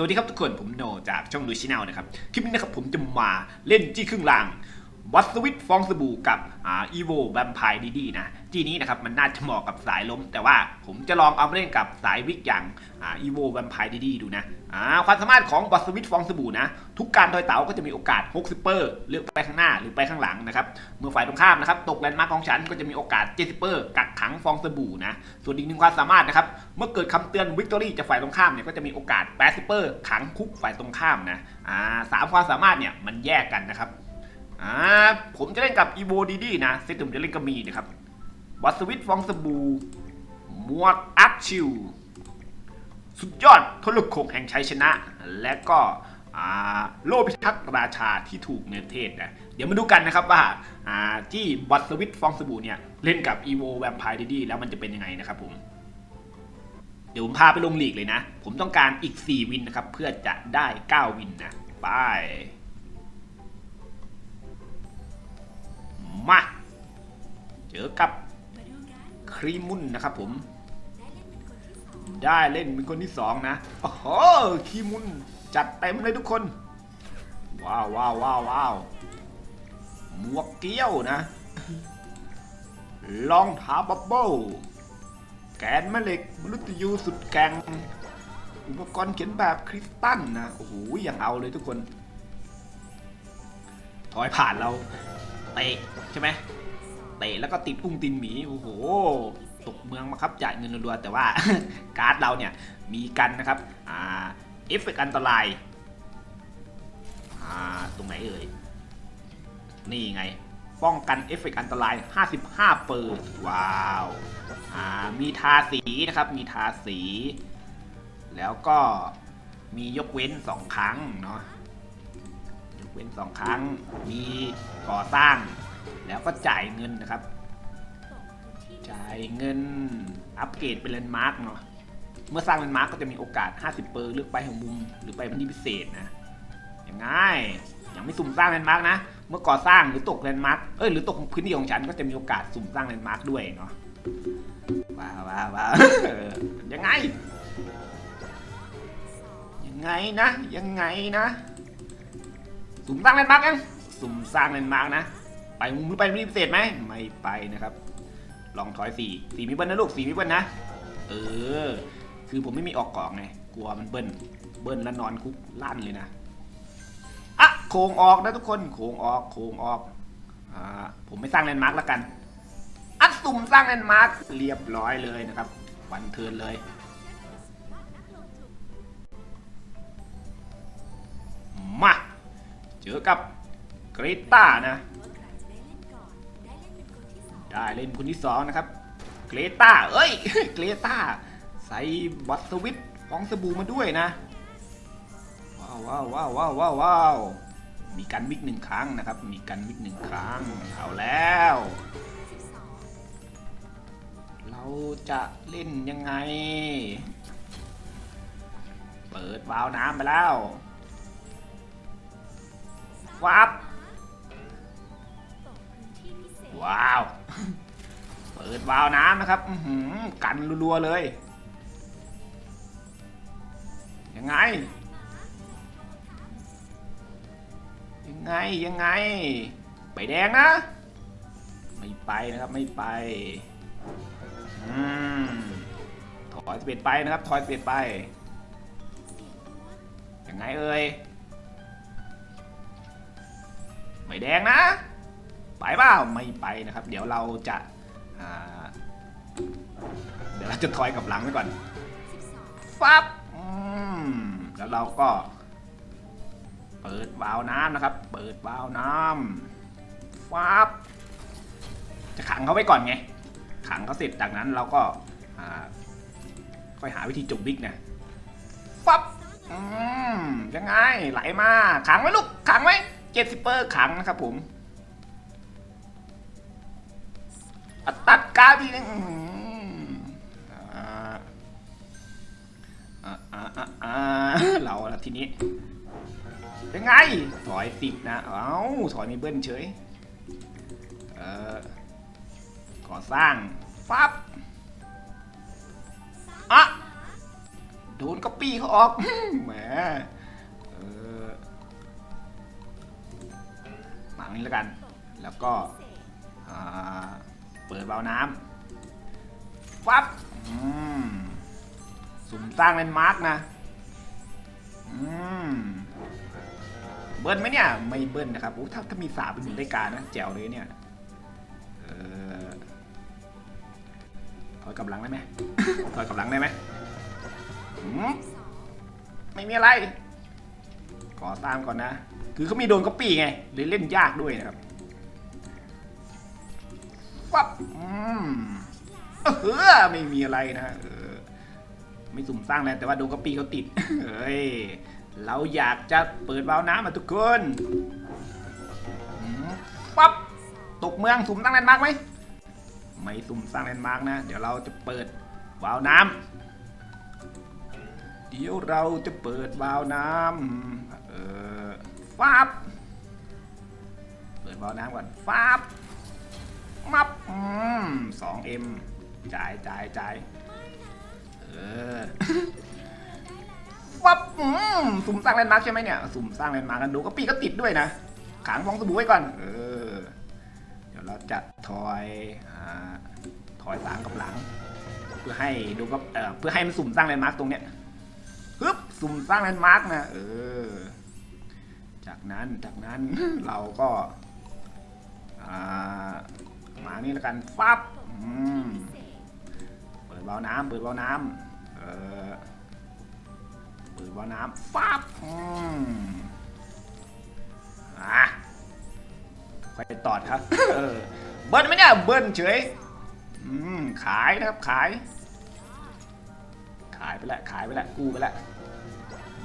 สวัสดีครับทุกคนผมโนจากช่องดูชิแนลนะครับ คลิปนี้นะครับผมจะมาเล่นจี้ครึ่งล่าง วัตสวิตฟองสบู่กับอ่าอีโวแวมไพร์ดีๆนะจีนี้นะครับมันน่าจะเหมาะกับสายล้ม แต่ว่าผมจะลองเอามาเล่นกับสายวิกอย่างอ่าอีโวแวมไพร์ดีๆดูนะอ่าความสามารถของวัตสวิตฟองสบู่นะ ทุกการทอยเต๋าก็จะมีโอกาส60เปอร์เลือกไปข้างหน้าหรือไปข้างหลังนะครับเมื่อฝ่ายตรงข้ามนะครับตกแลนด์มาร์คของฉันก็จะมีโอกาส70เปอร์กักขังฟองสบู่นะส่วนอีกหนึ่งความสามารถนะครับเมื่อเกิดคำเตือนวิกตอรี่จากฝ่ายตรงข้ามเนี่ยก็จะมีโอกาส80เปอร์ขังคุกฝ่ายตรงข้ามนะอ่าสามความสามารถเนี่ยมันแยกกันนะครับ อ่าผมจะเล่นกับอีโวดีดีนะเซตผมจะเล่นกับมีนะครับวัสวิตฟองสบู่มวกอัพชิวสุดยอดทะลุโขงแห่งชัยชนะ และก็อ่าโลพิทักษ์ราชาที่ถูกเนรเทศนะเดี๋ยวมาดูกันนะครับว่าอ่าที่วัสวิตฟองสบู่เนี่ยเล่นกับอีโวแวมไพร์ดีดีแล้วมันจะเป็นยังไงนะครับผมเดี๋ยวผมพาไปลงลีกเลยนะ ผมต้องการอีก 4 วินนะครับ เพื่อจะได้ 9 วินนะ ไป มา เจอกับครีมุนนะครับผม ได้เล่นเป็นคนที่สองนะ โอ้โหครีมุนจัดเต็มเลยทุกคน ว้าวว้าวว้าวว้าวหมวกเกี้ยวนะลองท้าบับเบิ้ลแกนแม่เหล็กมนุษย์ยูสุดแกร่งอุปกรณ์เขียนแบบคริสตัลนะ โอ้โหอย่างเอาเลยทุกคน ถอยผ่านเรา เตะใช่ไหมเตะแล้วก็ติดอุ้งตินหมีโอ้โหตกเมืองมาครับจ่ายเงินรัวแต่ว่าการ์ดเราเนี่ยมีกันนะครับอ่าเอฟเฟกต์อันตรายอ่าตรงไหนเอ่ยนี่ไงป้องกันเอฟเฟกต์อันตราย 55 เปอร์ว้าวอ่ามีทาสีนะครับมีทาสี แล้วก็มียกเว้น 2 ครั้งเนาะ ว้นสองครั้ง มีก่อสร้าง แล้วก็จ่ายเงินนะครับ จ่ายเงินอัปเกรดเป็นแลนด์มาร์กเนาะเมื่อสร้างแลนด์มาร์กก็จะมีโอกาส 50เปอร์เลือกไปของมุมหรือไปพื้นที่พิเศษนะอย่างง่ายยังไม่สุ่มสร้างแลนด์มาร์กนะ เมื่อก่อสร้างหรือตกแลนด์มาร์กเอ้ยหรือตกพื้นที่ของฉันก็จะมีโอกาสสุ่มสร้างแลนด์มาร์กด้วยเนาะว้าวว้าวว้าวเออยังไง ยังไงนะ ยังไงนะ สุ่มสร้างแลนด์มาร์กยังสุ่มสร้างแลนด์มาร์กนะ ไปมุมหรือไปมีพิเศษไหมไม่ไปนะครับ ลองถอยสี่สี่มีเบิลนะลูกสี่มีเบิลนะ เออ คือผมไม่มีออกกล่องไงกลัวมันเบิ้ลเบิ้ลแล้วนอนคุกลั่นเลยนะอะโค้งออกนะทุกคนโค้งออกโค้งออกอ่าผมไม่สร้างแลนด์มาร์กแล้วกันอัดสุ่มสร้างแลนด์มาร์กเรียบร้อยเลยนะครับวันเทินเลยมา จอกับเกรต้านะ ได้เล่นคนที่สองนะครับเกรต้าเอ้ยเกรต้าใส่บัตสวิตฟองสบู่มาด้วยนะ ว้าวว้าวว้าวว้าวว้าววาวมีการวิกหนึ่งครั้งนะครับ มีการวิกหนึ่งครั้งเอาแล้ว เราจะเล่นยังไง เปิดวาล์วน้ำไปแล้ว วับว้าว เปิดวาล์วน้ำนะครับหือกันรัวๆเลย ยังไง ยังไง ยังไง ไปแดงนะ ไม่ไปนะครับ ไม่ไปอืมถอยสเปีดไปนะครับ ถอยสเปีดไป ยังไงเอ่ย ไม่แดงนะ ไปเปล่าไม่ไปนะครับ เดี๋ยวเราจะาเดี๋ยวเราจะถอยกับหลังไปก่อนฟับแล้วเราก็ เปิดวาล์วน้ำนะครับ เปิดวาล์วน้ำฟับจะขังเขาไว้ก่อนไง ขังเขาเสร็จจากนั้นเราก็ค่อยหาวิธีจบบิ๊กนะฟับยังไงไหลมาขังไว้ลูกขังไว้ เจ็ดสิบเปอร์ขังนะครับผมตัดกราฟทีนึงอื้อหืออ่าอ่าอ่าอ่าอ่าเราละทีนี้ เป็นไง ถอยติดนะ เอ้า ถอยมีเบิ้ลเฉย เออก่อสร้างฟับอะโดนก็ปี้เขาออกแหม งนี้แล้วกัน แล้วก็เปิดวาน้ำฟับสุ่มสร้างแลนมาร์กนะเบิ้ลไหมเนี่ย ไม่เบิ้ลนะครับโอ้ถ้าถ้ามีสาเป็นหนึ่งได้การนะแจ๋วเลยเนี่ยเออถอยกำลังได้ไหมถอยกำลังได้ไหมหืมไม่มีอะไรก่อสร้างก่อนนะ คือเขามีโดนก๊อปปี้ไงเลยเล่นยากด้วยนะครับปั๊บอืมเออไม่มีอะไรนะเออไม่สุ่มสร้างแล้วแต่ว่าโดนก๊อปปี้เขาติดเฮ้ยเราอยากจะเปิดวาล์วน้ำมาทุกคนปั๊บตกเมืองสุ่มตั้างแลนด์มาร์กไหมไม่สุ่มสร้างแลนด์มาร์กนะ เดี๋ยวเราจะเปิดวาล์วน้ำเดี๋ยวเราจะเปิดวาล์วน้ำ ฟาบเปิดวาล์วน้ำก่อนฟาบมับอืมสองเอ็มจ่ายจ่ายจ่ายเออวับอืมสุ่มสร้างแลนด์มาร์กใช่ไหมเนี่ยสุ่มสร้างแลนด์มาร์กกันดูก็ปีก็ติดด้วยนะขังฟองสบู่ไว้ก่อน เออ เดี๋ยวเราจะถอยอ่าถอยสางกับหลัง เพื่อให้ดูก็เออเพื่อให้มันสุ่มสร้างแลนด์มาร์กตรงเนี้ยฮึบสุ่มสร้างแลนด์มาร์กนะเออ จากนั้นจากนั้นเราก็อ่ามานี่แล้วกันฟับเปิดวาน้ำเปิดวาน้ำเออเปิดวาน้ำฟับอะค่อยตอดครับเบิ้ลไหมเนี่ยเบิ้ลเฉยอืมขายนะครับขาย ขายไปแล้วขายไปแล้วกู้ไปแล้ว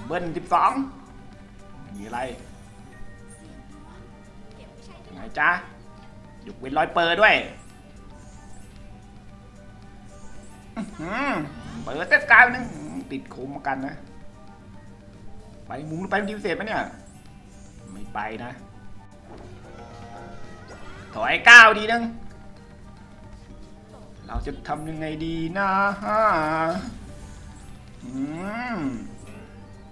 เบิ้ลสิบสองมีอะไร ยังไงจ๊ะยกเว้นรอยเปิดด้วยเปิดเทศกาลนึงติดโคมมากันนะ ไปมุมหรือไปเป็นทีมพิเศษไหมเนี่ย ไม่ไปนะ ถอยก้าวดีนึง เราจะทำยังไงดีนะฮะ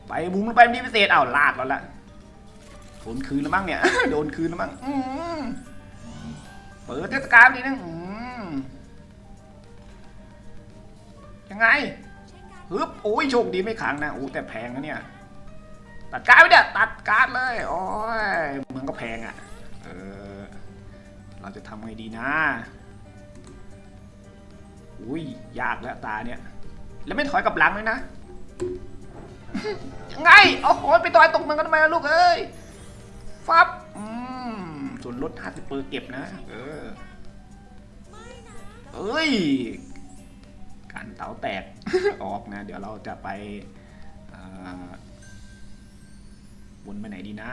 ไปมุมหรือไปเป็นทีพิเศษอ้าลากแล้วละ โดนคืนแล้วมั้งเนี่ย โดนคืนแล้วมั้งเปิดเทศกาลดีนึงยังไงฮึบโอ้ยโชคดีไม่ขังนะโอ้แต่แพงนะเนี่ย ตัดการ์ดไว้เนี่ยตัดการ์ดเลยโอ้ยเมืองก็แพงอะ เออ เราจะทำไงดีนะอุ้ยยากแล้วตาเนี่ย แล้วไม่ถอยกลับหลังเลยนะยังไงโอ้โหไปต่อยตกเมืองกันทำไมล่ะลูกเอ้ย ฟับอืมส่วนลด 50เปอร์เก็บนะ เออ เอ้ย การเต๋าแตก ออกนะ เดี๋ยวเราจะไปวนไปไหนดีนะ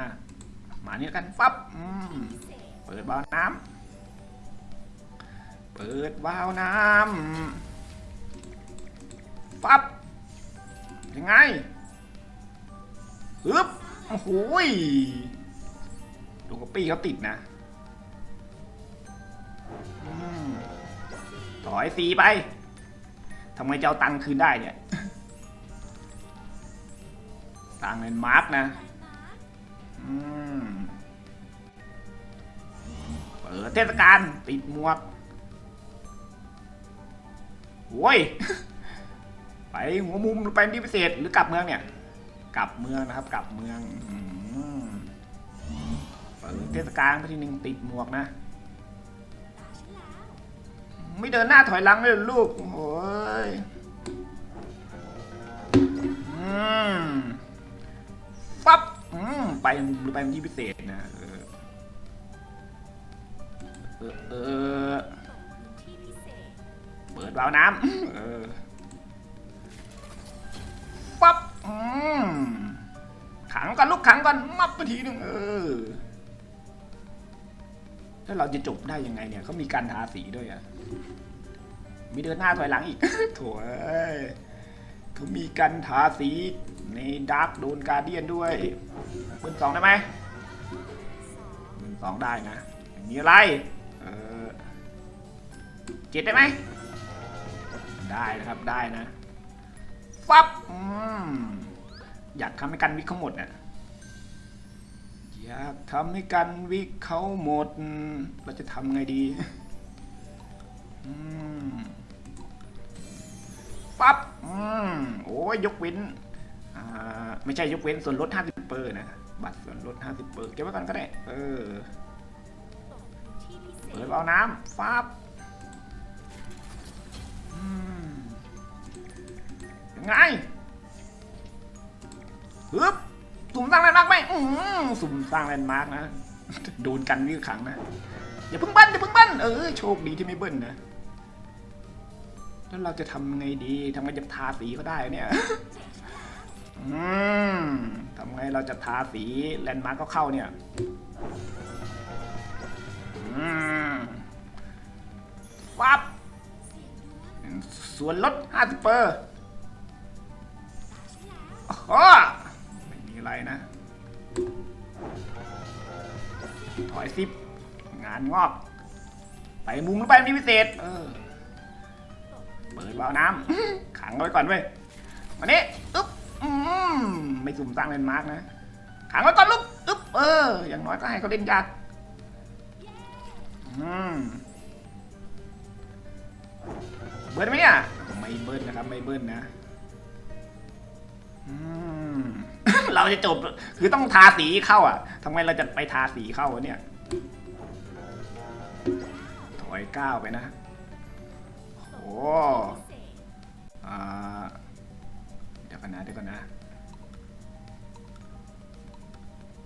มาเนี่ยกันฟับอืมเปิดวาล์วน้ำ เปิดวาล์วน้ำฟับยังไงฮึบโอ้โหย ดูกปี้เขาติดนะอืมถอยสีไปทำไมจะเอาตังค์คืนได้เนี่ยตังค์เป็นมาร์กนะเปิดเทศกาลติดหมวกโว้ย ไปหัวมุมหรือไปที่พิเศษหรือกลับเมืองเนี่ย กลับเมืองนะครับ กลับเมืองอื เทศกาลไปทีหนึ่งติดหมวกนะ ไม่เดินหน้าถอยหลังเลยลูกโอ้ยฟับอืมไปไปที่พิเศษนะเออเออเปิดวาล์วน้ำเออฟับอืมขังก่อนลูกขังก่อนมับไปทีหนึ่งเออ แล้วเราจะจบได้ยังไงเนี่ยเขามีการทาสีด้วยอะมีเดินหน้าถอยหลังอีก โถ่เอ้ยเขามีกันทาสีในดาร์กโดนการเดียนด้วยเปิดสองได้ไหมเปิดสองได้นะ มีอะไร เออเจ็ดได้ไหม ได้นะครับได้นะ ฟับออยากทำให้กันวิกเขาหมดน่ะ อยากทำให้กันวิกเขาหมด เราจะทำไงดีปั๊บโอ้ยยกเว้นไม่ใช่ยกเว้นส่วนลด 50 เปอร์นะ บัตรส่วนลด 50 เปอร์เก็บไว้ก่อนก็ได้ เออ เปิดเอาน้ำฟับยังไงฮึบ สุ่มสร้างแลนด์มาร์กไหมอืมสุ่มสร้างแลนด์มาร์กนะโดนกันวิวขังนะอย่าเพิ่งเบิ้ลอย่าเพิ่งเบิ้ลเออโชคดีที่ไม่เบิ้ลนะแล้วเราจะทำไงดีทำไงจะทาสีก็ได้เนี่ยอืมทำไงเราจะทาสีแลนด์มาร์กเข้าเนี่ยอืมปั๊บส่วนลด50เปอร์อ้โหไม่มีอ ไรนะถอยสิบงานงอก ไปมุมหรือไปมีพิเศษ เออ เปิดวาล์วน้ำขังไว้ก่อนเว้ยมานี่อึ๊บอืมไม่สุ่มสร้างเลนด์มาร์กนะ ขังไว้ก่อนลูกอึ๊บเออ อย่างน้อยก็ให้เขาเล่นยากอืมเบิ้ลไหมเนี่ย ไม่เบิ้ลนะครับ ไม่เบิ้ลนะ อืม เราจะจบคือต้องทาสีเข้าอะทำไมเราจะไปทาสีเข้าวะเนี่ยถอยก้าวไปนะโอ้อ่าเดี๋ยวกันนะเดี๋ยวกันนะ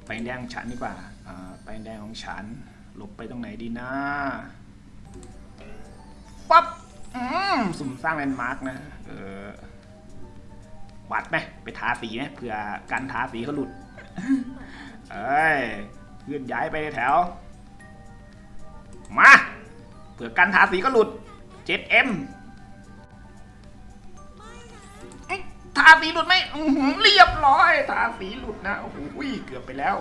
ไปแดงฉันดีกว่าอไปแดงของฉันหลบไปตรงไหนดีนะปั๊บอืมสุ่มสร้างแลนด์มาร์กนะเออ วัดไหมไปทาสีไหมเผื่อกันทาสีเขาหลุด เอ้ยเคลื่อนย้ายไปแถว มาเผื่อกันทาสีก็หลุด 7M ทาสีหลุดไหมเรียบร้อย ทาสีหลุดนะโอ้โหเกือบไปแล้ว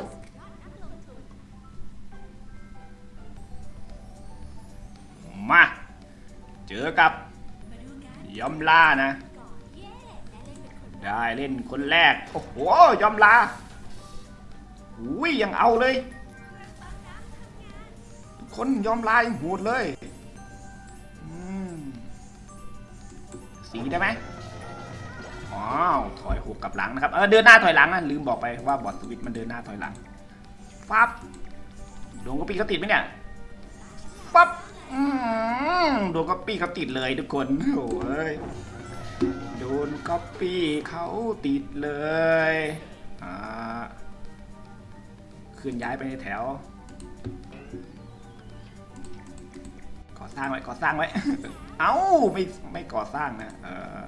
มา เจอกับยอมล่านะ ได้เล่นคนแรก โอ้โห ยอมลาอุ้ยยังเอาเลยทุกคนยอมลายังโหดเลยสีได้ไหมอ้าวถอยหกกลับหลังนะครับ เออเดินหน้าถอยหลังนะลืมบอกไปว่าบอดสวิตช์มันเดินหน้าถอยหลังปั๊บดวงกระปีเขาติดไหมเนี่ยปั๊บดวงกระปีเขาติดเลยทุกคนโอ้ย โดนก๊อปปี้เขาติดเลยอ่าเคลื่อนย้ายไปในแถวก่อสร้างไว้ก่อสร้างไว้ เอ้าไม่ไม่ก่อสร้างนะเออ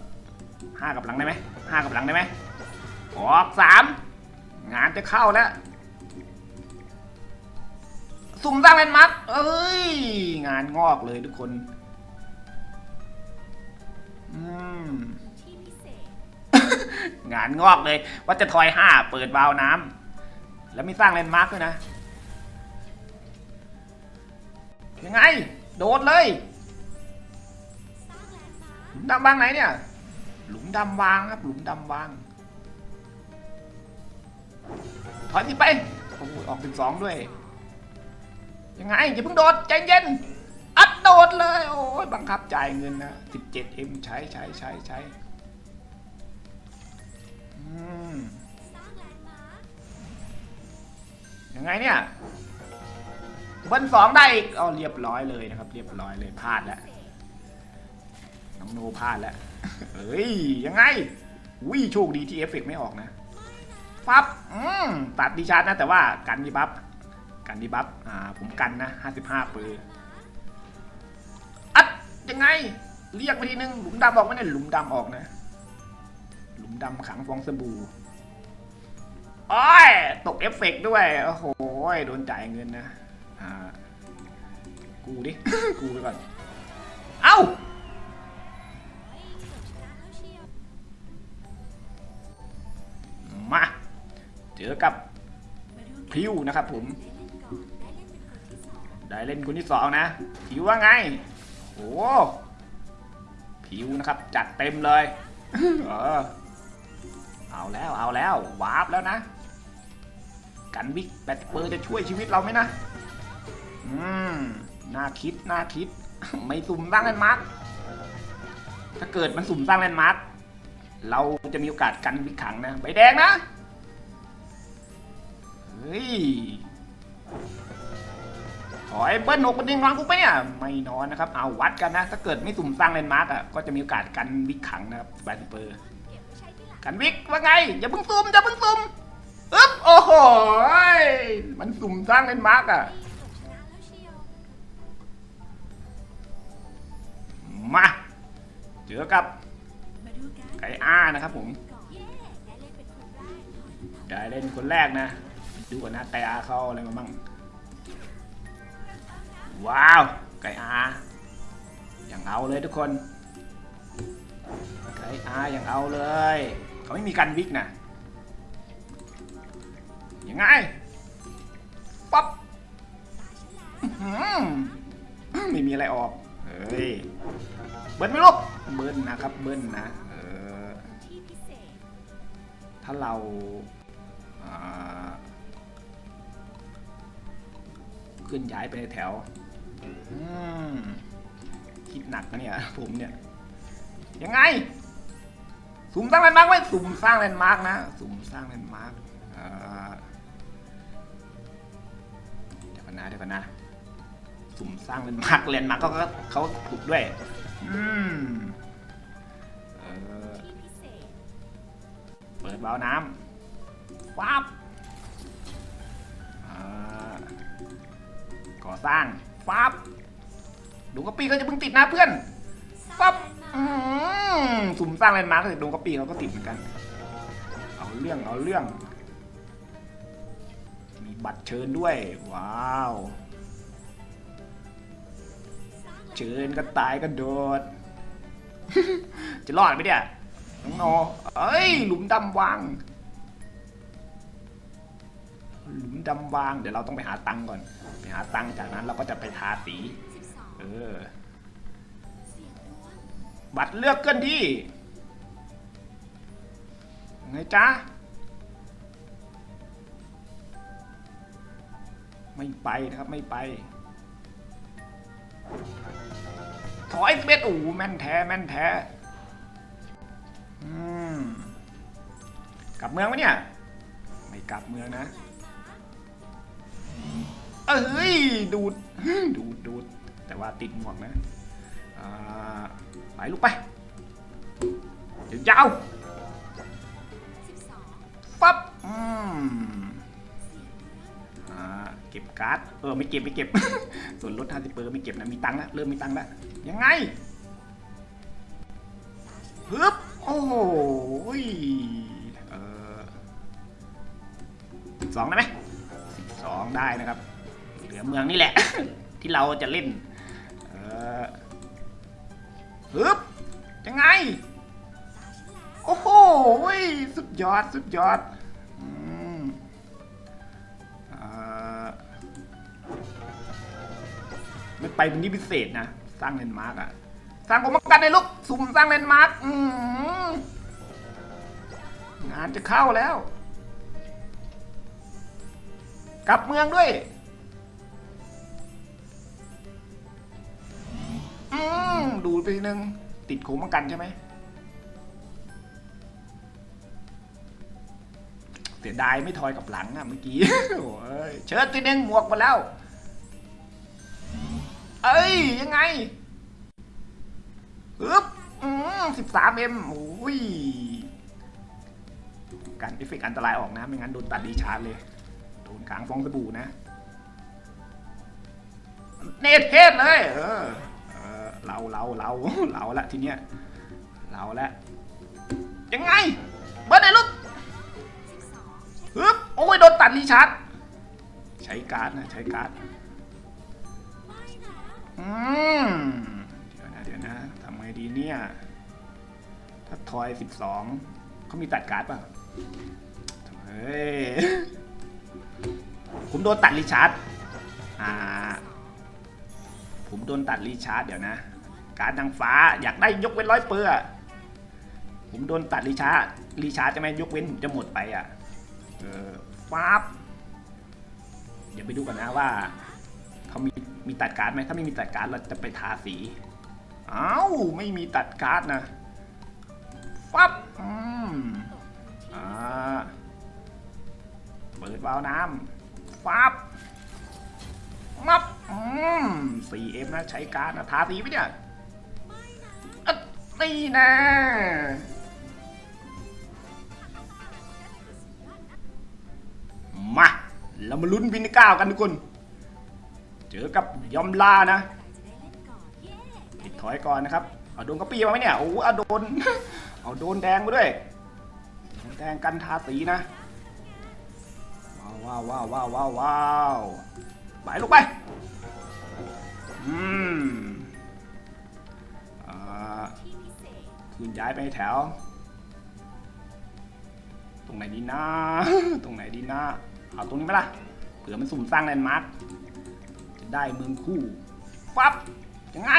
ห้ากับหลังได้ไหมห้ากับหลังได้ไหมออกสามงานจะเข้าแล้วสุ่มสร้างแลนด์มาร์กเอ้ย งานงอกเลยทุกคน งานงอกเลยว่าจะทอยห้าเปิดวาล์วน้ำแล้วไม่สร้างแลนด์มาร์กด้วยนะ ยังไง โดดเลยหลุมดำวางไหนเนี่ย หลุมดำวางครับ หลุมดำวาง ถอยสิไปโอ้ออกเป็นสองด้วย ยังไงอย่าเพิ่งโดดใจเย็น โดดเลย โอ้ยบังคับจ่ายเงินนะ 17M ใช้ใช้ใช้ใช้ยังไงเนี่ยเบิ้ลสองได้อีกเอเรียบร้อยเลยนะครับ เรียบร้อยเลยพลาดแล้วน้องโนพลาดแล้วเฮ้ยยังไงวิโชคดีที่เอฟเฟกไม่ออกนะปั๊บอืมตัดดีชาร์จนะแต่ว่ากันดีบัฟกันดีบัฟอ่าผมกันนะ 55ปืนอัด ยังไง เรียกไปทีนึงหลุมดำออกไหมเนี่ยหลุมดำออกนะ หลุมดำขังฟองสบู่โอ้ยตกเอฟเฟกต์ด้วย โอ้โหโดนจ่ายเงินนะกูดิ กูไปก่อน เอ้ามา เจอกับพิวนะครับผม ได้เล่นคนที่สองนะผิวว่าไง โอ้ผิวนะครับ จัดเต็มเลยเออเอาแล้วเอาแล้ววาร์ปแล้วนะ กันวิกแปดเปอร์จะช่วยชีวิตเราไหมนะ อืมน่าคิดน่าคิด ไม่สุ่มสร้างแลนด์มาร์คถ้าเกิดมันสุ่มสร้างแลนด์มาร์คเราจะมีโอกาสกันวิกขังนะ ใบแดงนะ เฮ้ย ขอไอ้เบิ้ลหกมันยิงนอนกูไปะเนี่ยไม่นอนนะครับ เอาวัดกันนะ ถ้าเกิดไม่สุ่มสร้างแลนมาร์กอะก็จะมีโอกาสกันวิกขังนะครับสบายเปอร์กันวิกว่าไง อย่าเพิ่งซุ่มอย่าเพิ่งซุ่มอึ๊บโอ้โหมันสุ่มสร้างแลนมาร์กอะมาเจอกับไก่อ้านะครับผม ได้เล่นคนแรกนะ ดูก่อนนะไก่อาเขาอะไรมาบ้าง ว้าว ไก่อาอย่างเอาเลยทุกคน ไก่อาอย่างเอาเลย เขาไม่มีกันวิกนะยังไงป๊อปอื้อหือไม่มีอะไรออก เฮ้ย เบิ้ลไหม่ลูกเบิ้ลนะครับ เบิ้ลนะ เออ ถ้าเราอ่าขึ้นย้ายไปในแถวอืม คิดหนักนะเนี่ยผมเนี่ย ยังไง สุ่มสร้างแลนด์มาร์กไว้สุ่มสร้างแลนด์มาร์กนะ สุ่มสร้างแลนด์มาร์กเดี๋ยวกันนะเดี๋ยวกันนะ สุ่มสร้างแลนด์มาร์กแลนด์มาร์กก็เขาถูกด้วย อืมเปิดวาน้ำวับก่อสร้างฟับ ดูกระปีเขาจะเพิ่งติดนะเพื่อนฟับอืมสุ่มสร้างแลนด์มาร์กเลยดูกระปีเขาก็ติดเหมือนกัน เอาเรื่องเอาเรื่อง มีบัตรเชิญด้วย ว้าว เชิญก็ตายก็โดด จะรอดไหมเนี่ยน้องโนเอ้ย หลุมดำวาง หลุมดำวาง เดี๋ยวเราต้องไปหาตังค์ก่อน ไปหาตังค์จากนั้นเราก็จะไปทาสี เออบัตรเลือกเกินที่ไงจ๊ะ ไม่ไปนะครับไม่ไปถอยเบ็ดโอ้แม่นแท้แม่นแท้อืมกลับเมืองไหมเนี่ย ไม่กลับเมืองนะ เอ้ย ดูด ดูดดูด แต่ว่าติดหมวกนะอ่าไปลูกไปยาวๆปั๊บอืมอ่าเก็บการ์ด เออไม่เก็บไม่เก็บ ส่วนลด50เปอร์ไม่เก็บนะ มีตังค์แล้วเริ่มมีตังค์แล้ว ยังไงฮึบโอ้โหยเออสิบสองได้ไหมสิบสองได้นะครับ เหลือเมืองนี่แหละ ที่เราจะเล่นเออ ฮึบยังไง โอ้โหสุดยอด สุดยอดอมไม่ไปเป็นที่พิเศษนะ สร้างเลนมาร์กอะสร้างกรมกันในลูกสุ่มสร้างเลนมาร์กงานจะเข้าแล้ว กลับเมืองด้วย อืมดูไปทีนึง ติดโขมังกันใช่ไหม เสียดายไม่ทอยกับหลังอะเมื่อกี้ โอ้ยเชิญทีนึงหมวกมาแล้ว เอ้ย ยังไงอึ๊บอืมสิบสามเอ็มโอ้ยการเอฟเฟกอันตรายออกนะ ไม่งั้นโดนตัดดีชาร์จเลย โดนกลางฟองสบู่นะ เนตเทศเลย เออ เราเราเราเราละทีเนี้ยเราละยังไงเบิร์ดไหนลูกฮึบโอ้ยโดนตัดรีชาร์จใช้การ์ดนะใช้การ์ดอืมเดี๋ยวนะเดี๋ยวนะทำไงดีเนี่ยถ้าทอยสิบสองเขามีตัดการ์ดป่ะเฮ้ยผมโดนตัดรีชาร์จอ่าผมโดนตัดรีชาร์จเดี๋ยวนะ การดนางฟ้าอยากได้ยกเว้นร้อยเปอร์อผมโดนตัดรีชาร์รีชาร์จะไหมยกเว้นผมจะหมดไปอะเออฟ้าบเดี๋ยวไปดูกันนะว่าเขามีมีตัดการ์ดไหมถ้าไม่มีตัดการ์ดเราจะไปทาสีอ้าวไม่มีตัดการ์ดนะฟับอืมอ่าเปิดวาล์วน้ำฟับมับอืม 4M นะใช้การ์ดนะทาสีไหมเนี่ยะนี่นะมาเรามาลุ้นวินก้ากันทุกคน เจอกับยอมลานะผิดถอยก่อนนะครับ เอาโดนกระปี้มาไหมเนี่ยโอ้โหเอาโดน เอาโดนแดงมาด้วยแดงกันทาสีนะ ว้าวว้าวว้าวว้าวว้าวไปลูกไป อืม คืนย้ายไปแถว ตรงไหนดีนะตรงไหนดีนะเอาตรงนี้ไหมล่ะเผื่อมันสุ่มสร้างแลนด์มาร์คจะได้เมืองคู่ฟับยังไง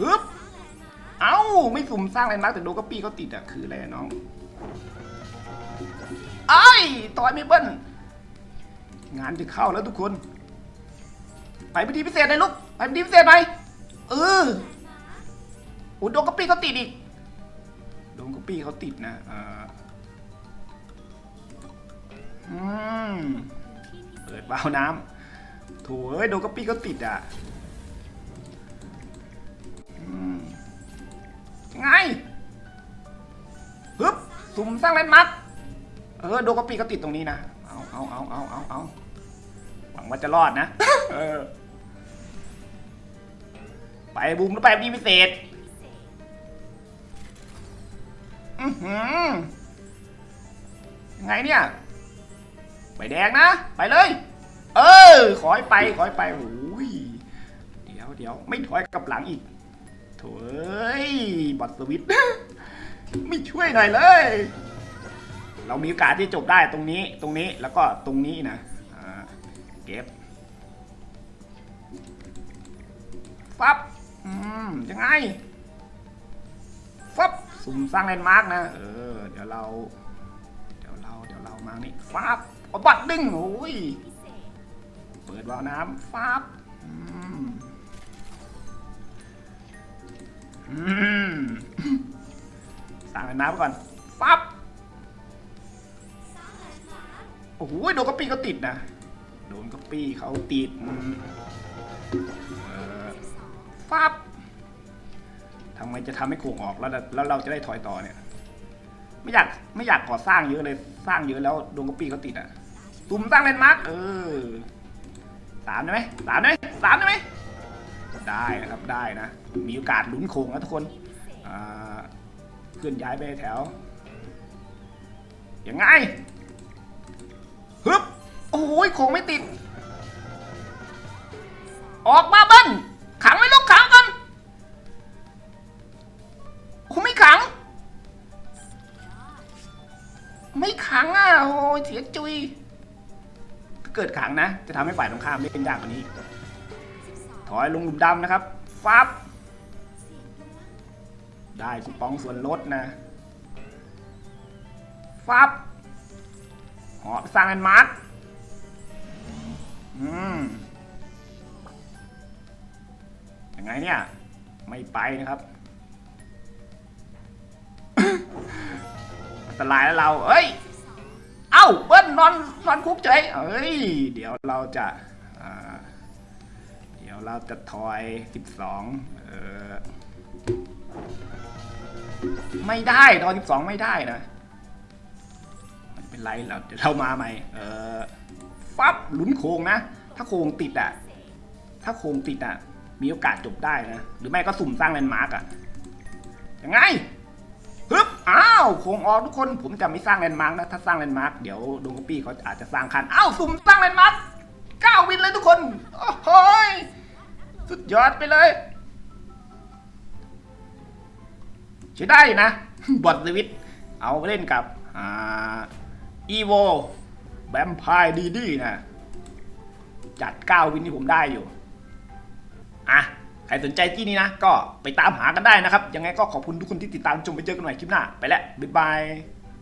ฮึบเอ้าไม่สุ่มสร้างแลนด์มาร์คแต่โดนกระปี้เขาติดอะคืออะไรน้องไอ้ต่อยไม่เบิ้ลงานจะเข้าแล้วทุกคน ไปพิธีพิเศษหน่อยลูกไปพิธีพิเศษหน่อยเออ อ้โดนกระปี้เขาติดอีกโดนกระปี้เขาติดนะอ่าอืมเปิดวาล์วน้ำโถ่เอ้ยโดนกระปี้ก็ติดอะไงฮึบสุ่มสร้างแลนด์มาร์คเออโดนกระปี้ก็ติดตรงนี้นะเอาเอาเอาเอาเอาเอาหวังว่าจะรอดนะ เออ ไปบูมแล้วไปดีพิเศษ ยังไงเนี่ย ไปแดงนะ ไปเลย เออ ขอให้ไป ขอให้ไปโอ้ยเดี๋ยวเดี๋ยวไม่ถอยกลับหลังอีกโถ่เอ้ยบอทสวิตช์ไม่ช่วยหน่อยเลย เรามีโอกาสที่จบได้ตรงนี้ ตรงนี้ แล้วก็ตรงนี้นะเก็บฟับ อืม ยังไง ฟับ สุ่มสร้างแลนด์มาร์กนะ เออ เดี๋ยวเรา เดี๋ยวเรา เดี๋ยวเรามานี่ฟับเอาบัตรดึงโอ้ย เปิดวาล์วน้ำฟับอือสร้างแลนด์มาร์กก่อนฟับโอ้โหโดนกระปี้เขาติดนะ โดนกระปี้เขาติดเออ ทำไมจะทำให้โค้งออกแล้วแล้วเราจะได้ถอยต่อเนี่ย ไม่อยากไม่อยากก่อสร้างเยอะเลยสร้างเยอะแล้วดวงกระปี้เขาติดอะตุ่มสร้างเลนมาร์กเออสามได้ไหมสามได้ไหมสามได้ไหมได้นะครับได้นะ มีโอกาสลุ้นโค้งนะทุกคนเคลื่อนย้ายไปแถวยังไงฮึบโอ้ยโค้งไม่ติด ออกมาเบิ้ลขัง ไม่ขังอะโอ้ยเสียจุยถ้าเกิดขังนะ จะทำให้ฝ่ายตรงข้ามเล่นยากกว่านี้ถอยลงหลุมดำนะครับฟับได้คูปองส่วนลดนะฟับหอสร้างแลนมาร์คอืมยังไงเนี่ย ไม่ไปนะครับ อันตรายแล้วเราเอ้ย เอ้าเบิ้ลนอนนอนคุกเฉยเอ้ย เดี๋ยวเราจะเดี๋ยวเราจะทอยสิบสองเออ ไม่ได้ทอยสิบสองไม่ได้นะไม่เป็นไรเราเดี๋ยวเรามาใหม่ เออฟับหลุนโค้งนะ ถ้าโค้งติดอะ ถ้าโค้งติดอะ มีโอกาสจบได้นะ หรือไม่ก็สุ่มสร้างแลนด์มาร์กอะ ยังไง ฮึบอ้าวโคงออกทุกคนผมจะไม่สร้างแลนด์มาร์กนะถ้าสร้างแลนด์มาร์กเดี๋ยวดงกปี้เขาอาจจะสร้างคันอ้าวสุ่มสร้างแลนด์มาร์กเก้าวินเลยทุกคนโอ้โหยสุดยอดไปเลยใช้ได้นะบอทสวิตเอาไปเล่นกับอ่าอีโวแบมพายดีดีนะจัดเก้าวินที่ผมได้อยู่อะ ครสนใจที่นี้นะ ก็ไปตามหากันได้นะครับ ยังไงก็ขอบคุณทุกคนที่ติดตามชมไปเจอกันใหม่คลิปหน้า ไปแล้ว บ๊ายบาย